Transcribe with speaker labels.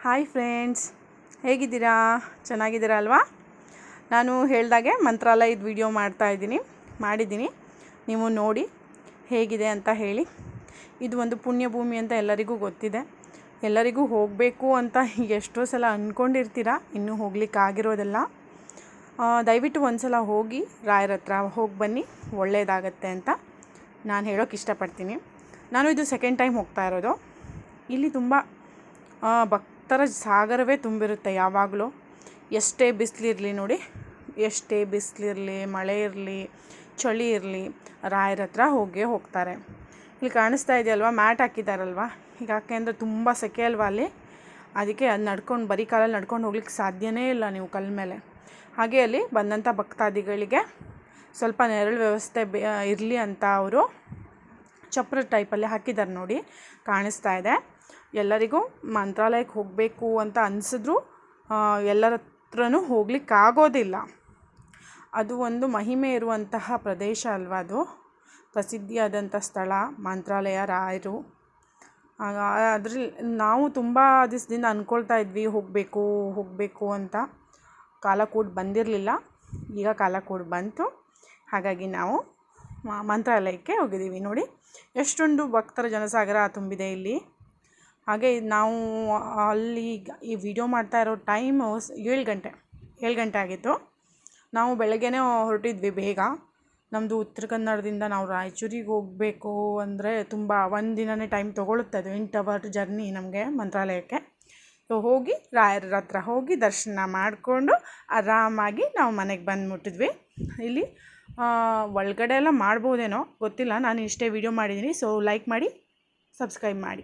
Speaker 1: Hi friends ಹೇಗಿದ್ದೀರಾ? ಚೆನ್ನಾಗಿದ್ದೀರಾ ಅಲ್ವಾ? ನಾನು ಹೇಳ್ದಾಗೆ ಮಂತ್ರಾಲಯದ ವಿಡಿಯೋ ಮಾಡ್ತಾ ಇದ್ದೀನಿ ಮಾಡಿದ್ದೀನಿ. ನೀವು ನೋಡಿ ಹೇಗಿದೆ ಅಂತ ಹೇಳಿ. ಇದು ಒಂದು ಪುಣ್ಯಭೂಮಿ ಅಂತ ಎಲ್ಲರಿಗೂ ಗೊತ್ತಿದೆ. ಎಲ್ಲರಿಗೂ ಹೋಗಬೇಕು ಅಂತ ಎಷ್ಟೋ ಸಲ ಅಂದ್ಕೊಂಡಿರ್ತೀರ ಇನ್ನೂ ಹೋಗ್ಲಿಕ್ಕಾಗಿರೋದಿಲ್ಲ ದಯವಿಟ್ಟು ಒಂದು ಸಲ ಹೋಗಿ ರಾಯರ ಹತ್ರ ಹೋಗಿ ಬನ್ನಿ ಒಳ್ಳೆಯದಾಗತ್ತೆ ಅಂತ ನಾನು ಹೇಳೋಕೆ ಇಷ್ಟಪಡ್ತೀನಿ. ನಾನು ಇದು ಸೆಕೆಂಡ್ ಟೈಮ್ ಹೋಗ್ತಾ ಇರೋದು. ಇಲ್ಲಿ ತುಂಬ ಆ, ಭಕ್ತರ ಸಾಗರವೇ ತುಂಬಿರುತ್ತೆ ಯಾವಾಗಲೂ. ಎಷ್ಟೇ ಬಿಸಿಲಿರಲಿ ನೋಡಿ, ಎಷ್ಟೇ ಬಿಸಿಲಿರಲಿ ಮಳೆ ಇರಲಿ, ಚಳಿ ಇರಲಿ, ರಾಯರ ಹತ್ರ ಹೋಗೇ ಹೋಗ್ತಾರೆ. ಇಲ್ಲಿ ಕಾಣಿಸ್ತಾ ಇದೆಯಲ್ವಾ? ಮ್ಯಾಟ್ ಹಾಕಿದಾರಲ್ವಾ? ಈಗ ಯಾಕೆ ಅಂದರೆ ತುಂಬ ಸೆಕೆ ಅಲ್ವಾ ಅಲ್ಲಿ? ಅದಕ್ಕೆ ಅದು ನಡ್ಕೊಂಡು, ಬರೀ ಕಾಲಲ್ಲಿ ನಡ್ಕೊಂಡು ಹೋಗ್ಲಿಕ್ಕೆ ಸಾಧ್ಯನೇ ಇಲ್ಲ ನೀವು ಕಲ್ ಮೇಲೆ. ಹಾಗೆ ಅಲ್ಲಿ ಬಂದಂಥ ಭಕ್ತಾದಿಗಳಿಗೆ ಸ್ವಲ್ಪ ನೆರಳು ವ್ಯವಸ್ಥೆ ಇರಲಿ ಅಂತ ಅವರು ಚಪ್ರ ಟೈಪಲ್ಲಿ ಹಾಕಿದ್ದಾರೆ ನೋಡಿ, ಕಾಣಿಸ್ತಾ ಇದೆ. ಎಲ್ಲರಿಗೂ ಮಂತ್ರಾಲಯಕ್ಕೆ ಹೋಗಬೇಕು ಅಂತ ಅನಿಸಿದ್ರು ಎಲ್ಲರ ಹತ್ರನೂ ಹೋಗ್ಲಿಕ್ಕಾಗೋದಿಲ್ಲ. ಅದು ಒಂದು ಮಹಿಮೆ ಇರುವಂತಹ ಪ್ರದೇಶ ಅಲ್ವಾ ಅದು? ಪ್ರಸಿದ್ಧಿಯಾದಂಥ ಸ್ಥಳ, ಮಂತ್ರಾಲಯ, ರಾಯರು. ಅದ್ರಲ್ಲಿ ನಾವು ತುಂಬ ದಿವಸದಿಂದ ಅಂದ್ಕೊಳ್ತಾ ಇದ್ವಿ, ಹೋಗಬೇಕು ಹೋಗಬೇಕು ಅಂತ. ಕಾಲ ಕೂಡ ಬಂದಿರಲಿಲ್ಲ. ಈಗ ಕಾಲ ಕೂಡ ಬಂತು. ಹಾಗಾಗಿ ನಾವು ಮಂತ್ರಾಲಯಕ್ಕೆ ಹೋಗಿದ್ದೀವಿ. ನೋಡಿ, ಎಷ್ಟೊಂದು ಭಕ್ತರ ಜನಸಾಗರ ತುಂಬಿದೆ ಇಲ್ಲಿ. ಹಾಗೆ ನಾವು ಅಲ್ಲಿ ಈ ವಿಡಿಯೋ ಮಾಡ್ತಾ ಇರೋ ಟೈಮು ಏಳು ಗಂಟೆ ಏಳು ಗಂಟೆ ಆಗಿತ್ತು. ನಾವು ಬೆಳಗ್ಗೆನೇ ಹೊರಟಿದ್ವಿ ಬೇಗ. ನಮ್ಮದು ಉತ್ತರ ಕನ್ನಡದಿಂದ ನಾವು ರಾಯಚೂರಿಗೆ ಹೋಗಬೇಕು ಅಂದರೆ ತುಂಬ ಒಂದು ದಿನನೇ ಟೈಮ್ ತೊಗೊಳುತ್ತೆ ಅದು. ಎಂಟು ಅವರ್ ಜರ್ನಿ ನಮಗೆ ಮಂತ್ರಾಲಯಕ್ಕೆ. ಸೊ ಹೋಗಿ ರಾಯರ ಹತ್ರ ಹೋಗಿ ದರ್ಶನ ಮಾಡಿಕೊಂಡು ಆರಾಮಾಗಿ ನಾವು ಮನೆಗೆ ಬಂದು ಮುಟ್ಟಿದ್ವಿ ಇಲ್ಲಿ ಒಳಗಡೆ ಎಲ್ಲ ಮಾಡ್ಬೋದೇನೋ ಗೊತ್ತಿಲ್ಲ. ನಾನು ಇಷ್ಟೇ ವಿಡಿಯೋ ಮಾಡಿದ್ದೀನಿ. ಸೊ ಲೈಕ್ ಮಾಡಿ ಸಬ್ಸ್ಕ್ರೈಬ್ ಮಾಡಿ.